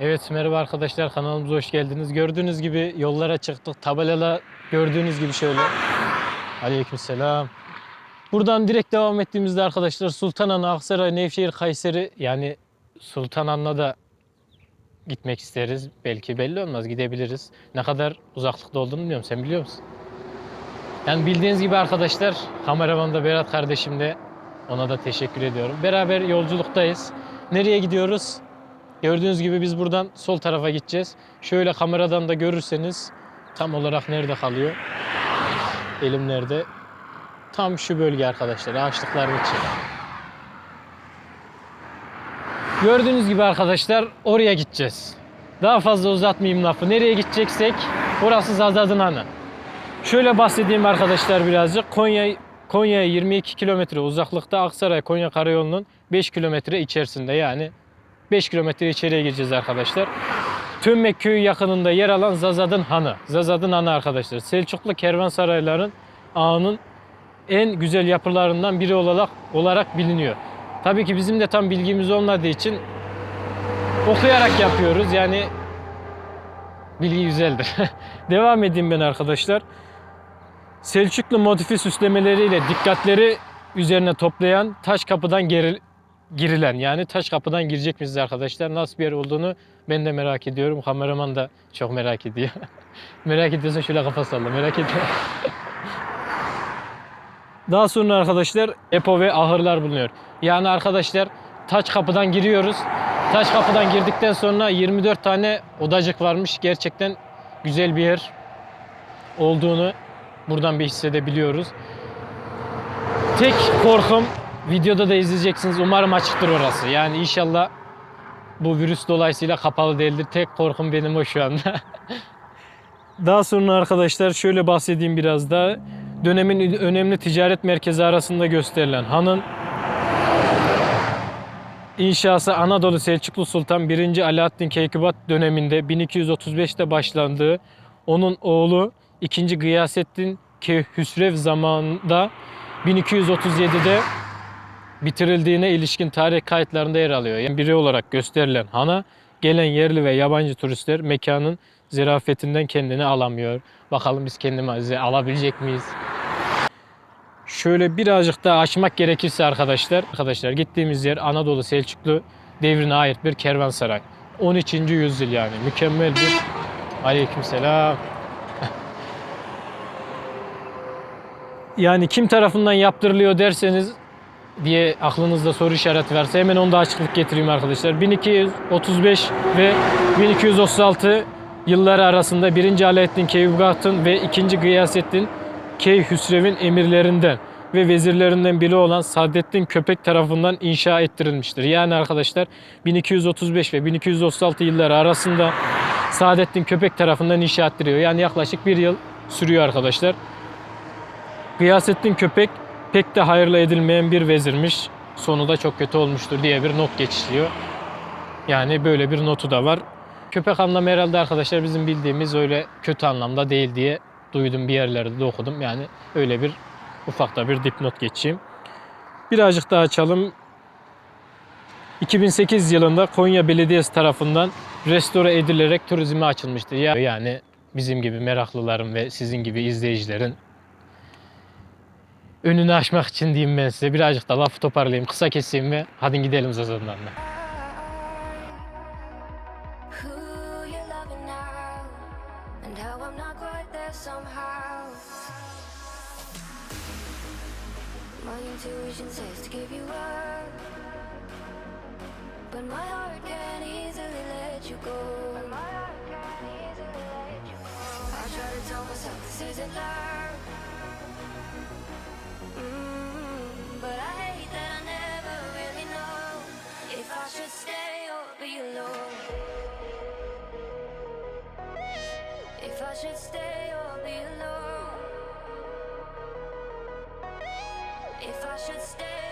Evet merhaba arkadaşlar kanalımıza hoş geldiniz. Gördüğünüz gibi yollara çıktık. Tabelala gördüğünüz gibi şöyle. Aleykümselam. Buradan direkt devam ettiğimizde arkadaşlar Sultanahmet, Aksaray, Nevşehir, Kayseri yani Sultanahmet'e da gitmek isteriz. Belki belli olmaz gidebiliriz. Ne kadar uzaklıkta olduğunu bilmiyorum. Sen biliyor musun? Yani bildiğiniz gibi arkadaşlar kameraman da Berat kardeşim de ona da teşekkür ediyorum. Beraber yolculuktayız. Nereye gidiyoruz? Gördüğünüz gibi biz buradan sol tarafa gideceğiz. Şöyle kameradan da görürseniz tam olarak nerede kalıyor? Elim nerede? Tam şu bölge arkadaşlar. Ağaçlıkların içi. Gördüğünüz gibi arkadaşlar oraya gideceğiz. Daha fazla uzatmayayım lafı. Nereye gideceksek orası Zazadın Hanı. Şöyle bahsedeyim arkadaşlar birazcık. Konya Konya'ya 22 kilometre uzaklıkta Aksaray Konya Karayolu'nun 5 kilometre içerisinde yani 5 kilometre içeriye gireceğiz arkadaşlar. Tümmek köyü yakınında yer alan Zazadın Hanı. Zazadın Hanı arkadaşlar. Selçuklu kervansarayların ağının en güzel yapılarından biri olarak olarak biliniyor. Tabii ki bizim de tam bilgimiz olmadığı için okuyarak yapıyoruz. Yani bilgi güzeldir. Devam edeyim ben arkadaşlar. Selçuklu motifi süslemeleriyle dikkatleri üzerine toplayan taş kapıdan geri, girilen yani taş kapıdan girecek miyiz arkadaşlar? Nasıl bir yer olduğunu ben de merak ediyorum. Kameraman da çok merak ediyor. merak ediyorsan şöyle kafa salla. Merak ediyor. Daha sonra arkadaşlar depo ve ahırlar bulunuyor. Yani arkadaşlar taç kapıdan giriyoruz. Taç kapıdan girdikten sonra 24 tane odacık varmış. Gerçekten güzel bir yer olduğunu buradan bir hissedebiliyoruz. Tek korkum videoda da izleyeceksiniz. Umarım açıktır orası. Yani inşallah bu virüs dolayısıyla kapalı değildir. Tek korkum benim o şu anda. Daha sonra arkadaşlar şöyle bahsedeyim biraz da. Dönemin önemli ticaret merkezi arasında gösterilen Han'ın inşası Anadolu Selçuklu Sultan 1. Alaaddin Keykubat döneminde 1235'te başlandığı onun oğlu 2. Gıyasettin Keyhüsrev zamanında 1237'de bitirildiğine ilişkin tarih kayıtlarında yer alıyor. Yani biri olarak gösterilen hana gelen yerli ve yabancı turistler mekanın zirafetinden kendini alamıyor. Bakalım biz kendimizi alabilecek miyiz? Şöyle birazcık daha açmak gerekirse arkadaşlar, arkadaşlar gittiğimiz yer Anadolu Selçuklu devrine ait bir kervansaray. 13. yüzyıl yani mükemmel bir aleykümselam. Yani kim tarafından yaptırılıyor derseniz diye aklınızda soru işareti varsa hemen onda açıklık getireyim arkadaşlar. 1235 ve 1236 yılları arasında 1. Alaaddin Keykubat'ın ve 2. Gıyasettin Keyhüsrev'in emirlerinden ve vezirlerinden biri olan Saadettin Köpek tarafından inşa ettirilmiştir. Yani arkadaşlar 1235 ve 1236 yılları arasında Saadettin Köpek tarafından inşa ettiriyor. Yani yaklaşık bir yıl sürüyor arkadaşlar. Gıyasettin Köpek pek de hayırlı edilmeyen bir vezirmiş. Sonu da çok kötü olmuştur diye bir not geçişliyor. Yani böyle bir notu da var. Köpek anlamı herhalde arkadaşlar bizim bildiğimiz öyle kötü anlamda değil diye duydum bir yerlerde de okudum. Yani öyle bir ufakta bir dipnot geçeyim. Birazcık daha açalım. 2008 yılında Konya Belediyesi tarafından restore edilerek turizme açılmıştır. Yani bizim gibi meraklıların ve sizin gibi izleyicilerin önünü açmak için diyeyim ben size. Birazcık da lafı toparlayayım, kısa keseyim ve hadi gidelim Zazan'dan da. Tell myself this isn't love, If I should stay or be alone. If I should stay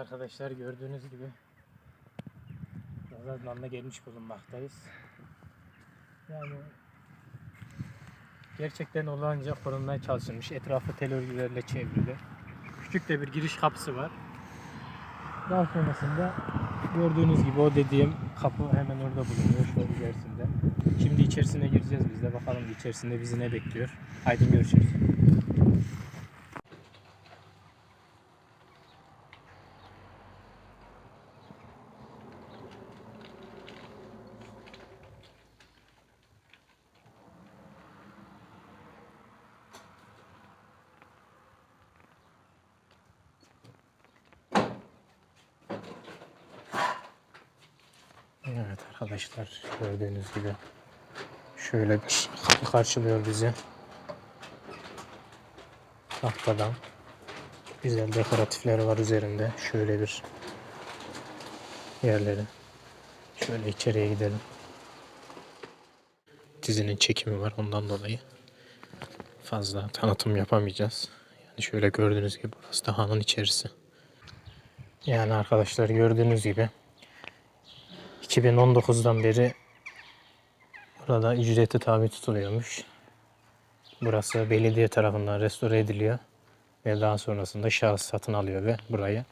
arkadaşlar gördüğünüz gibi Nazarlan'da gelmiş bulunmaktayız. Yani gerçekten olanca korunmaya çalışılmış. Etrafı tel örgülerle çevrili. Küçük de bir giriş kapısı var. Daha sonrasında gördüğünüz gibi o dediğim kapı hemen orada bulunuyor şu ilerisinde. Şimdi içerisine gireceğiz biz de bakalım içerisinde bizi ne bekliyor. Haydi görüşürüz. Evet arkadaşlar gördüğünüz gibi şöyle bir kapı karşılıyor bizi. Tahtadan. Güzel dekoratifleri var üzerinde. Şöyle bir yerleri. Şöyle içeriye gidelim. Dizinin çekimi var ondan dolayı fazla tanıtım yapamayacağız. Yani şöyle gördüğünüz gibi burası da hanın içerisi. Yani arkadaşlar gördüğünüz gibi 2019'dan beri burada ücreti tabi tutuluyormuş. Burası belediye tarafından restore ediliyor ve daha sonrasında şahıs satın alıyor ve burayı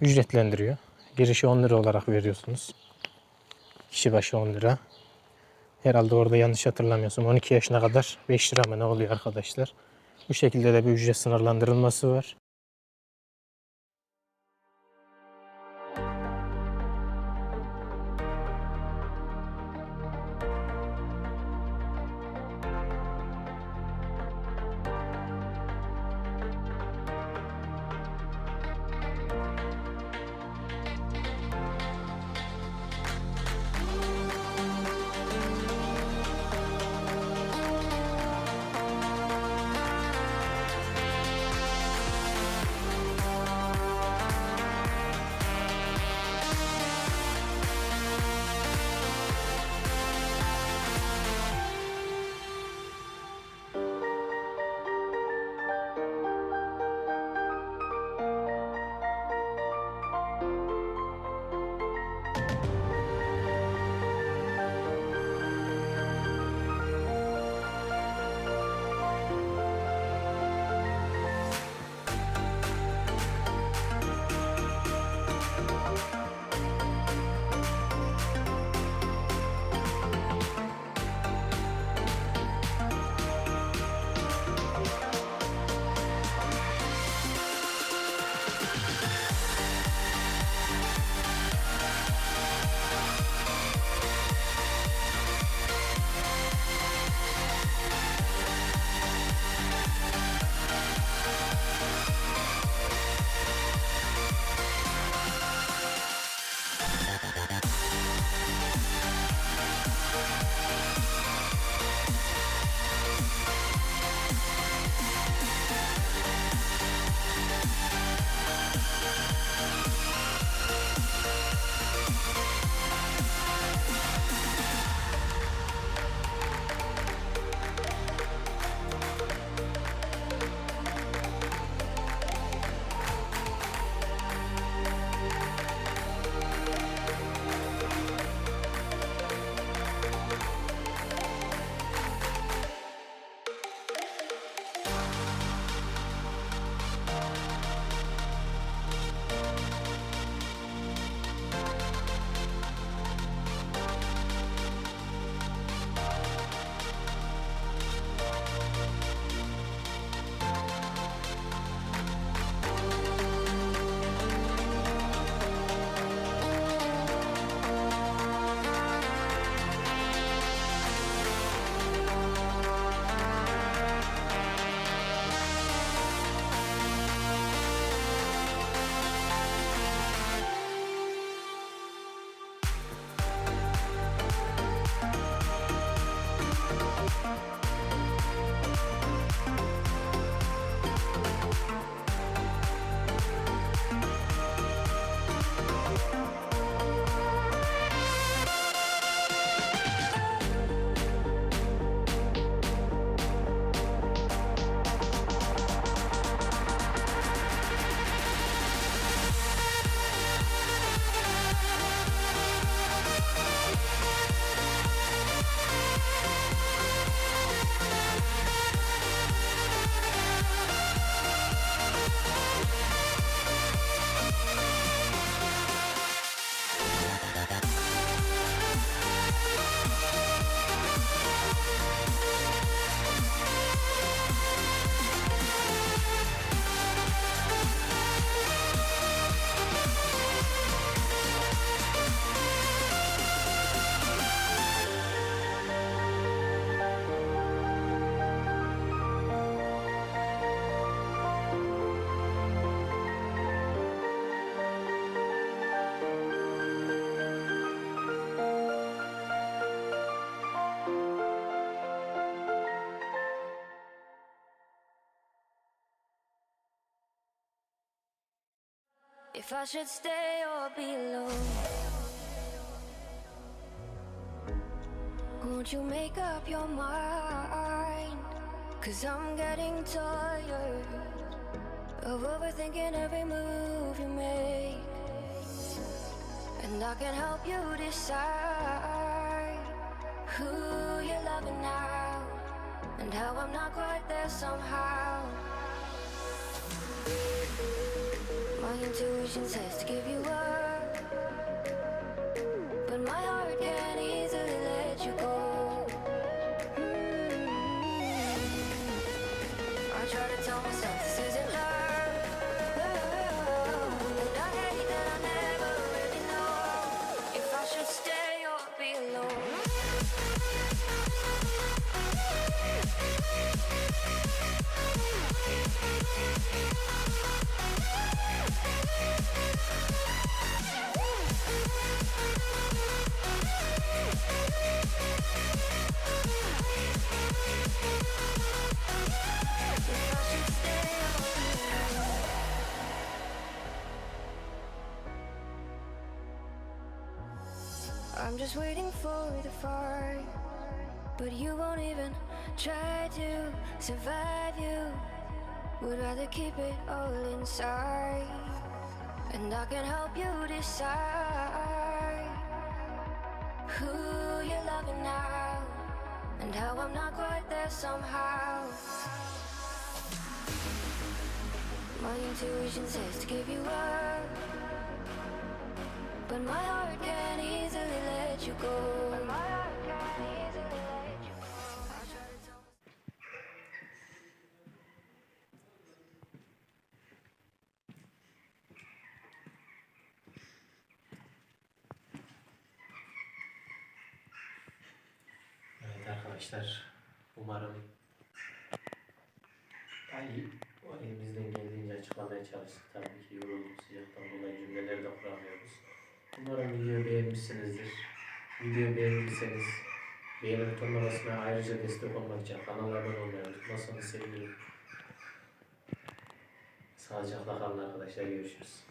ücretlendiriyor. Girişi 10 lira olarak veriyorsunuz. Kişi başı 10 lira. Herhalde orada yanlış hatırlamıyorsam 12 yaşına kadar 5 lira mı ne oluyor arkadaşlar. Bu şekilde de bir ücret sınırlandırılması var. If I should stay or be alone. Won't you make up your mind? Cause I'm getting tired of overthinking every move you make. And I can help you decide who you're loving now and how I'm not quite there somehow. My intuition says to give you up, I'm just waiting for the fire, but you won't even try to survive. You would rather keep it all inside, and I can help you decide who you're loving now, and how I'm not quite there somehow. My intuition says to give you up. But my heart can't Evet arkadaşlar, umarım ay, o elimizden geldiğince açıklamaya çalıştık. Tabii ki yorulduk sıcaktan dolayı cümleleri de kuramıyoruz. Umarım videoyu beğenmişsinizdir. Videoyu beğendiyseniz beğeni butonuna basmaya ayrıca destek olmak için kanala abone olmayı unutmazsanız sevinirim. Sağlıcakla kalın arkadaşlar, görüşürüz.